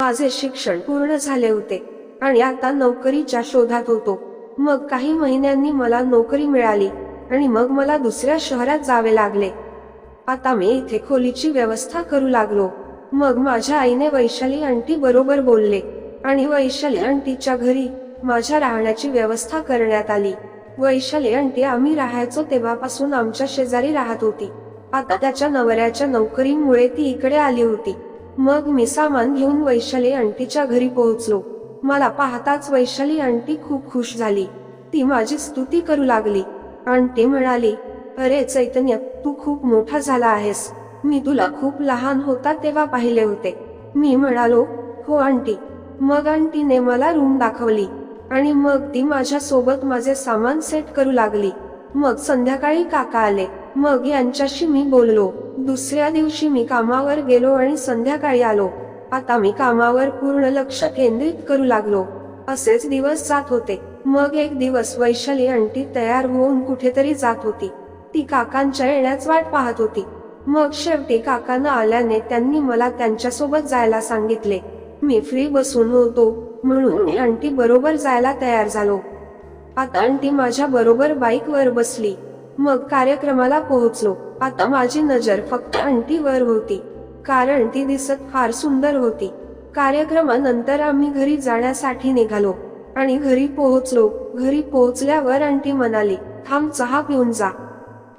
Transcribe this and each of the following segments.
माझे शिक्षण पूर्ण झाले होते आणि आता नोकरीच्या शोधात होतो. मग काही महिन्यांनी मला नोकरी मिळाली आणि मग मला दुसऱ्या शहरात जावे लागले. आता मी इथे खोलीची व्यवस्था करू लागलो. मग माझ्या आईने वैशाली आंटी बरोबर बोलले आणि वैशाली आंटीच्या घरी माझ्या राहण्याची व्यवस्था करण्यात आली. वैशाली आंटी आम्ही राहायचो तेव्हापासून आमच्या शेजारी राहत होती. आता त्याच्या नवऱ्याच्या नोकरीमुळे ती इकडे आली होती. मग मी सामान घेऊन वैशाली आंटीच्या घरी पोहोचलो. मला पाहताच वैशाली आंटी खूप खुश झाली. ती माझी स्तुती करू लागली. आंटी म्हणाली अरे चैतन्य तू खूप मोठा झाला आहेस. मी तुला खूप लहान होता तेव्हा पाहिले होते. मी म्हणालो हो आंटी. मग आंटीने मला रूम दाखवली. आणि मग ती माझ्या सोबत माझे सामान सेट करू लागली. मग संध्याकाळी काका आले. मग यांच्याशी मी बोललो. दुसऱ्या दिवशी मी कामावर गेलो आणि संध्याकाळी आलो. आता मी कामावर पूर्ण लक्ष केंद्रित करू लागलो. असेच दिवस जात होते. मग एक दिवस वैशाली अंटी तयार होऊन कुठेतरी जात होती. ती काकांच्या येण्याच वाट पाहत होती. मग शेवटी काकांना आल्याने त्यांनी मला त्यांच्यासोबत जायला सांगितले. मी फ्री बसून होतो. म्हणून मी आंटी बरोबर जायला तयार झालो. आता आंटी माझ्या बरोबर बाईकवर बसली. मग कार्यक्रमाला पोहोचलो. आता माझी नजर फक्त आंटीवर होती. कारण ती दिसत फार सुंदर होती. कार्यक्रमानंतर आम्ही घरी जाण्यासाठी निघालो. आणि घरी पोहोचलो. घरी पोहोचल्यावर आंटी म्हणाली थांब चहा पिऊन जा.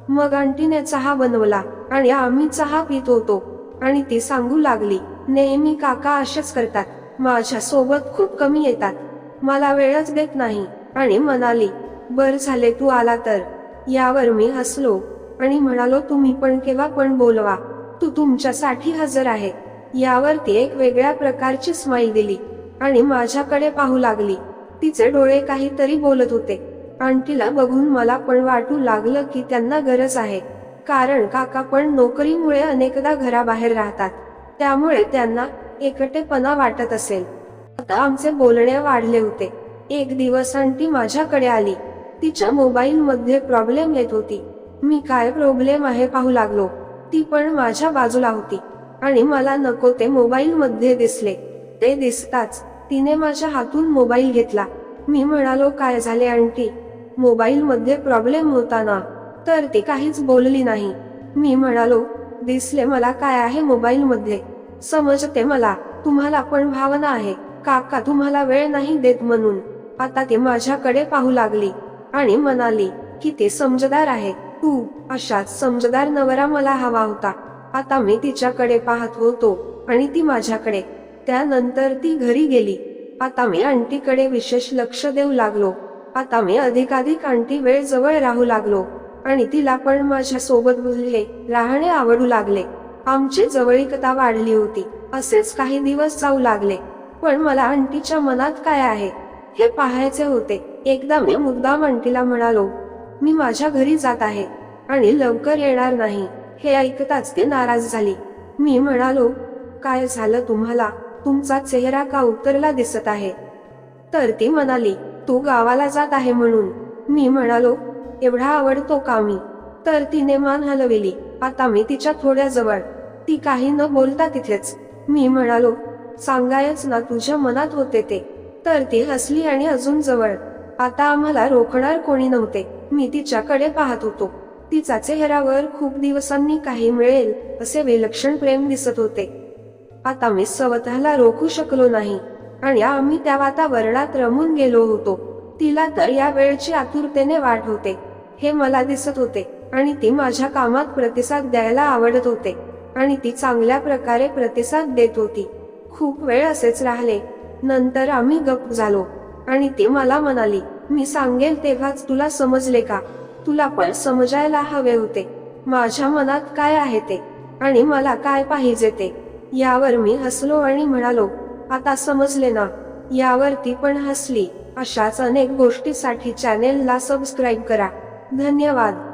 मग आंटीने चहा बनवला आणि आम्ही चहा पित होतो. आणि ती सांगू लागली नेहमी काका असेच करतात. माझ्या सोबत खूप कमी येतात. मला वेळच देत नाही. आणि म्हणाली बर झाले तू आला तर. यावर मी हसलो आणि म्हणालो तुम्ही पण केव्हा पण बोलवा. तू तुमच्यासाठी हजर आहे. यावर ती एक वेगळ्या प्रकारची स्माईल दिली आणि माझ्याकडे पाहू लागली. तिचे डोळे काहीतरी बोलत होते. आंटीला बघून मला पण वाटू लागलं की त्यांना गरज आहे. कारण काका पण नोकरीमुळे अनेकदा घराबाहेर राहतात. त्यामुळे त्यांना एकटेपणा वाटत असेल. आता आमचे बोलणे वाढले होते. एक दिवस आंटी माझ्याकडे आली. तिच्या मोबाईल मध्ये प्रॉब्लेम येत होती. मी काय प्रॉब्लेम आहे पाहू लागलो. ती पण माझ्या बाजूला होती. आणि मला नको ते मोबाईल मध्ये दिसले. ते दिसताच तिने माझ्या हातून मोबाईल घेतला. मी म्हणालो काय झाले आंटी? मोबाईल मध्ये प्रॉब्लेम होता ना? तर ती काहीच बोलली नाही. मी म्हणालो दिसले मला काय आहे मोबाईल मध्ये समजते मला. तुम्हाला पण भावना आहे. काका तुम्हाला वेळ नाही देत म्हणून. आता ती माझ्याकडे पाहू लागली. आणि म्हणाली की ते समजदार आहे. तू अशाच समजदार नवरा मला हवा होता. आता मी तिच्याकडे पाहत होतो आणि ती माझ्याकडे. त्यानंतर ती घरी गेली. आता मी आंटीकडे विशेष लक्ष देऊ लागलो. आता मी अधिकाधिक आंटी वेळ जवळ राहू लागलो. आणि तिला पण माझ्या सोबत बोलले राहणे आवडू लागले. आमची जवळीकता वाढली होती. असेच काही दिवस जाऊ लागले. पण मला आंटीच्या मनात काय आहे? हे पाहायचे होते. एकदा मी मुद्दाम आंटीला म्हणालो मी माझ्या घरी जात आहे आणि लवकर येणार नाही. हे ऐकताच ते नाराज झाली. मी म्हणालो काय झालं तुम्हाला? तुमचा चेहरा का उतरला दिसत आहे? तर ती म्हणाली तू गावाला जात आहे म्हणून. मी म्हणालो एवढा आवडतो का मी? तर तिने मान हलविली आता मी तिच्या थोड्या जवळ ती काही न बोलता तिथेच. मी म्हणालो सांगायच ना तुझ्या मनात होते ते. तर ती हसली आणि अजून जवळ. आता आम्हाला रोखणार कोणी नव्हते. मी तिच्याकडे पाहत होतो. तिचा चेहऱ्यावर खूप दिवसांनी काही मिळेल असे विलक्षण प्रेम दिसत होते. आता मी स्वतःला रोखू शकलो नाही. आणि आम्ही त्या वातावरणात रमून गेलो होतो. तिला तर या वेळची आतुरतेने वाट होते. हे मला दिसत होते. आणि ती माझ्या कामात प्रतिसाद द्यायला आवडत होते. आणि ती चांगल्या प्रकारे प्रतिसाद देत होती. खूप वेळ असेच राहिले. नंतर आम्ही गप्प झालो. आणि ती मला म्हणाली मी सांगेल तेव्हाच तुला समजले का? तुला पण समजायला हवे होते. माझ्या मनात काय आहे ते? आणि मला काय पाहिजे ते यावर मी हसलो आणि म्हणालो आता समजले ना. यावर ती पण हसली. अशाच अनेक गोष्टीसाठी चॅनेलला सबस्क्राईब करा. धन्यवाद.